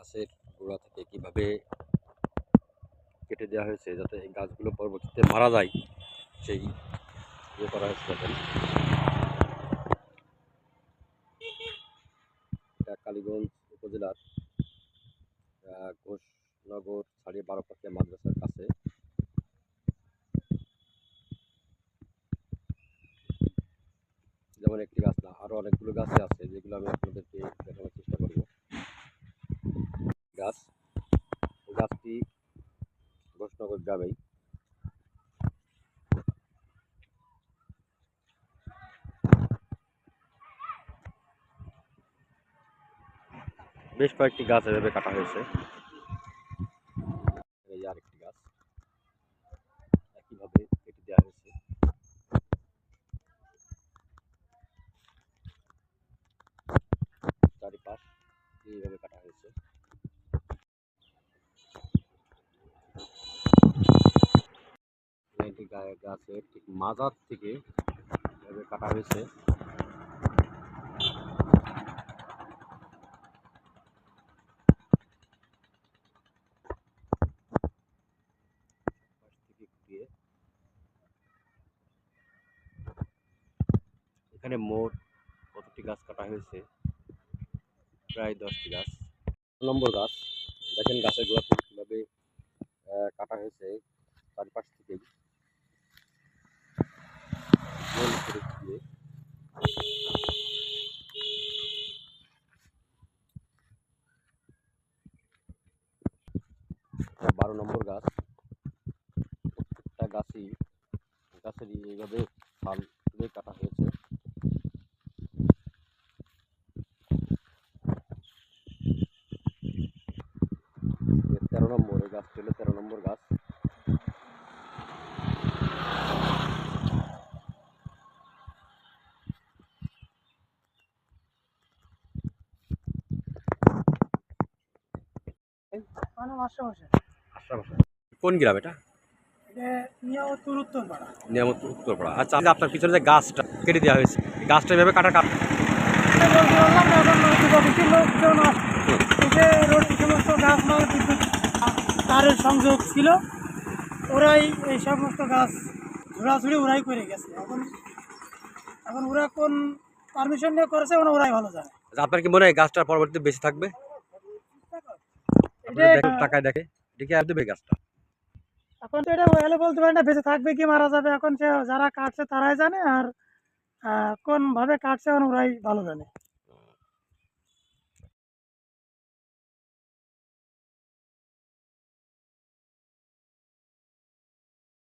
গাছের গোড়া থেকে কীভাবে কেটে দেওয়া হয়েছে যাতে এই গাছগুলো পরবর্তীতে মারা যায়, সেই ইয়ে করা হয়েছে এটা কালীগঞ্জ উপজেলার ঘোষনগর ছাড়িয়ে বারোপাকিয়া মাদ্রাসার কাছে। যেমন একটি গাছ না, আরও অনেকগুলো গাছ আছে যেগুলো আমি আপনাদেরকে দেখানোর চেষ্টা করব গাছ এই গাছটি গ্রামেই বেশ কয়েকটি গাছ এভাবে কাটা হয়েছে। এই আরেকটি গাছ। একইভাবে কেটে দেওয়া হয়েছে। চারিপাশ এইভাবে কাটা হয়েছে। গায়ে গাছের ঠিক মাজার থেকে কাটা হয়েছে। থেকে এখানে মোট কতটি গাছ কাটা হয়েছে? প্রায় দশটি গাছ। নম্বর গাছ। দেখেন গাছের থেকে কীভাবে কাটা হয়েছে। চারপাশ থেকেই। গোল করে দিয়ে। বারো নম্বর গাছ। প্রত্যেকটা গাছই, গাছেরই এইভাবে ফাল দিয়ে কাটা হয়েছে। তেরো নম্বর, এই গাছটি হলো তেরো নম্বর গাছ। কোন গ্রাম এটা? নিয়ামতপুর উত্তরপাড়া। আচ্ছা আপনার পিছনে যে গাছটা কেটে দেওয়া হয়েছে গাছটা এভাবে কাটা তারের সংযোগ ছিল। ওরাই এই সমস্ত গাছ ঝোড়াঝুড়ি ওরাই করে গেছে। এখন এখন ওরা কোন পারমিশন নিয়ে করেছে ওরাই ভালো জানে। আচ্ছা, আপনার কি মনে হয় গাছটা পরবর্তীতে বেঁচে থাকবে? আপনি এটা দেখেন টাকায় দেখে দেখে আর দেবে গাছটা। এখন তো এটা হলে বলতে পারি না বেঁচে থাকবে কি মারা যাবে এখন সে যারা কাটছে তারাই জানে আর কোন ভাবে কাটছে এখন ওরাই ভালো জানে।